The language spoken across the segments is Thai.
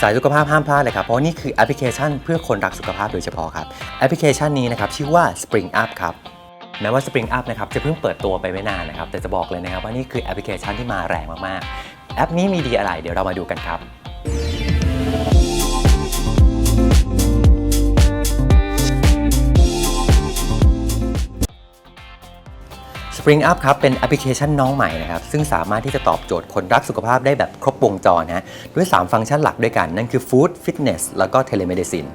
สายสุขภาพห้ามพลาดเลยครับ เพราะนี่คือแอปพลิเคชันเพื่อคนรักสุขภาพโดยเฉพาะครับ แอปพลิเคชันนี้นะครับชื่อว่า Spring Up ครับแม้ว่า Spring Up นะครับจะเพิ่งเปิดตัวไปไม่นานนะครับแต่จะบอกเลยนะครับว่านี่คือแอปพลิเคชันที่มาแรงมากๆแอปนี้มีดีอะไรเดี๋ยวเรามาดูกันครับ Spring Up ครับเป็นแอปพลิเคชันน้องใหม่นะครับซึ่งสามารถที่จะตอบโจทย์คนรักสุขภาพได้แบบครบวงจรนะฮะด้วย 3 ฟังก์ชันหลักด้วยกัน นั่นคือ Food Fitness แล้วก็ Telemedicine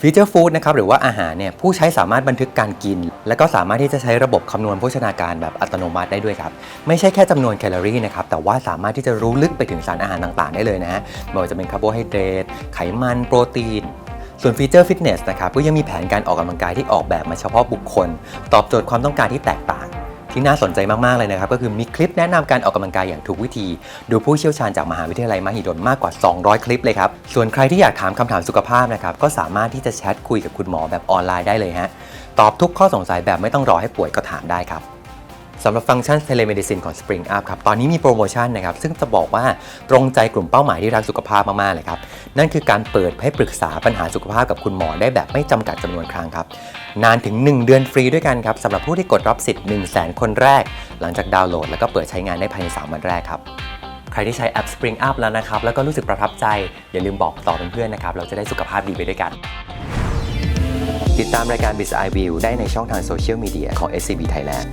ฟีเจอร์ฟู้ดนะครับหรือว่าอาหารเนี่ยผู้ใช้สามารถบันทึกการกิน และก็สามารถที่จะใช้ระบบคำนวณโภชนาการแบบอัตโนมัติได้ด้วยครับ ไม่ใช่แค่จำนวนแคลอรี่นะครับแต่ว่าสามารถที่จะรู้ลึกไปถึงสารอาหารต่างๆ ได้เลยนะฮะไม่ว่าจะเป็นคาร์โบไฮเดรตไขมันโปรตีนส่วนฟีเจอร์ฟิตเนสนะครับก็ยังมีแผนการออกกำลังกายที่ออกแบบมาเฉพาะบุคคล ตอบโจทย์ความต้องการที่แตกต่าง ที่น่าสนใจมากๆเลยนะครับ ก็คือมีคลิปแนะนำการออกกำลังกายอย่างถูกวิธี โดยผู้เชี่ยวชาญจากมหาวิทยาลัยมหิดลมากกว่า 200 คลิปเลยครับ ส่วนใครที่อยากถามคำถามสุขภาพนะครับก็สามารถที่จะแชทคุยกับคุณหมอแบบออนไลน์ได้เลยฮะตอบทุกข้อสงสัยแบบไม่ต้องรอให้ป่วยก็ถามได้ครับ สำหรับฟังก์ชัน Telemedicine ของ Spring Up ครับ ตอนนี้มีโปรโมชั่นนะครับ ซึ่งจะบอกว่าตรงใจกลุ่มเป้าหมายที่รักสุขภาพมาก ๆ เลยครับ นั่นคือการเปิดให้ปรึกษาปัญหาสุขภาพกับคุณหมอได้แบบไม่จำกัดจำนวนครั้งครับ นานถึง 1 เดือนฟรีด้วยกันครับสำหรับผู้ที่กดรับสิทธิ์ 1 0 0 0 0แคนแรก หลังจากดาวน์โหลดแล้วก็เปิดใช้งานได้ภายใน3วันแรกครับใครที่ใช้แอป Spring Up แล้วนะครับแล้วก็รู้สึกประทับใจอย่าลืมบอกต่อเพื่อนๆนะครับเราจะได้สุขภาพดีไปด้วยกันติดตามรายการ Biz Eye View ได้ในช่องทางโซเชียลมีเดียของ SCB Thailand